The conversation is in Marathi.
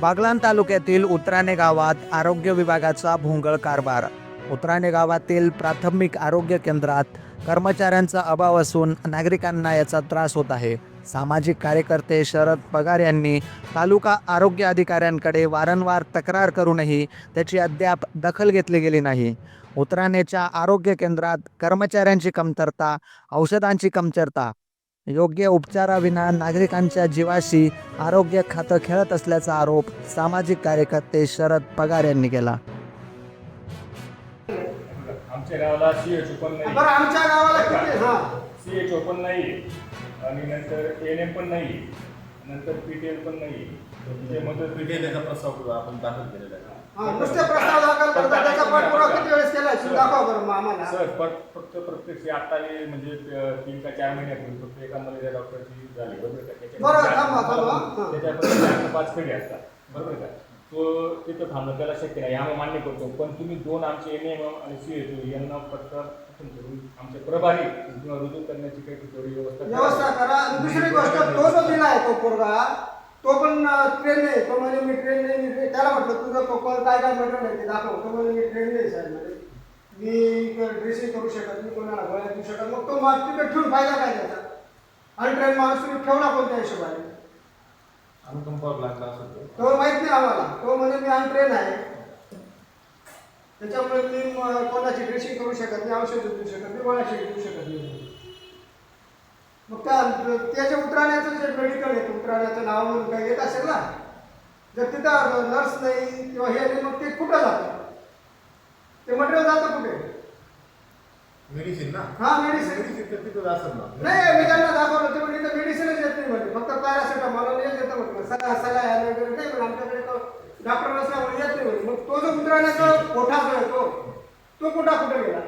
बागलाण तालुक्यातील उत्राणे गावात आरोग्य विभागाचा भोंगळ कारभार. उत्राणे गावातील प्राथमिक आरोग्य केंद्रात कर्मचाऱ्यांचा अभाव असून नागरिकांना याचा त्रास होत आहे. सामाजिक कार्यकर्ते शरद पगार यांनी तालुका आरोग्य अधिकाऱ्यांकडे वारंवार तक्रार करूनही त्याची अद्याप दखल घेतली गेली नाही. उत्राणेच्या आरोग्य केंद्रात कर्मचाऱ्यांची कमतरता औषधांची कमतरता योग्य उपचाराविना नागरिकांच्या जीवाशी आरोग्य खातं खेळत असल्याचा आरोप सामाजिक कार्यकर्ते शरद पगार यांनी केला. आमच्या गावाला सी एच पण नाही बरं आमच्या गावाला किती हा. सी एच पण नाही आणि नंतर एन एम पण नाही नंतर पी टी एल पण नाही मदत त्याचा प्रस्ताव आपण दाखल केलेला आहे. हा नुसते प्रस्ताव दाखवा बरं आम्हाला. सर पण फक्त प्रत्यक्ष आता हे म्हणजे तीन का चार महिन्यापूर्वी फक्त एका मलेरिया डॉक्टरची झाली बरोबर का? त्याच्या- बरं, थांबा, थांबा, हा. त्याच्यापर्यंत चार ते पाच पिढी असतात बरोबर का? तो तिथं थांबणं त्याला शक्य नाही आम्ही मान्य करतो. पण तुम्ही दोन आमचे एन एम आणि सी यांना पसंत करून आमचे प्रभारी किंवा रुजू करण्याची काही थोडी व्यवस्था करा. व्यवस्था करा. आणि दुसरी गोष्ट तो जो दिला आहे तो पोरगा तो पण ट्रेन आहे. तो म्हणजे मी ट्रेन नाही मी train- त्याला म्हटलं तुझं तो कोण काय काय मटेरियल आहे ते दाखव. तो म्हणजे मी ट्रेन नाही साहेब. म्हणजे मी ड्रेसिंग करू शकत मी कोणाला गोळ्या देऊ शकत मग तो मग तिकडे ठेवून फायदा काय त्याचा? आणि ट्रेन माणूस तुम्ही ठेवला कोणत्या हिशोबाने? अनुकंपावर लागला असं तो. माहीत नाही आम्हाला. तो म्हणजे मी अनट्रेन आहे. त्याच्यामुळे मी म- कोणाची ड्रेसिंग करू शकत नाही औषध देऊ शकत नाही गोळ्या देऊ शकत नाही. मग त्या त्याच्या उतराण्याचं जे मेडिकल आहे उतराण्याचं नाव म्हणून काही येत असेल ना? जर तिथं नर्स नाही किंवा हे नाही मग ते कुठं जातं ते मटेरियल जातं कुठे मेडिसिन ना? हा मेडिसिन नाही. मी त्यांना दाखवलं ते म्हणजे मेडिसिनच येत नाही म्हणजे फक्त पॅरासिटामॉल हेच येतं म्हटलं सगळ्या सगळ्या वगैरे नाही पण आमच्याकडे डॉक्टर नसल्यामुळे येत नाही म्हणे. मग तो जो उतरण्याचा कोठा जो तो तो कुठा कुठे गेला?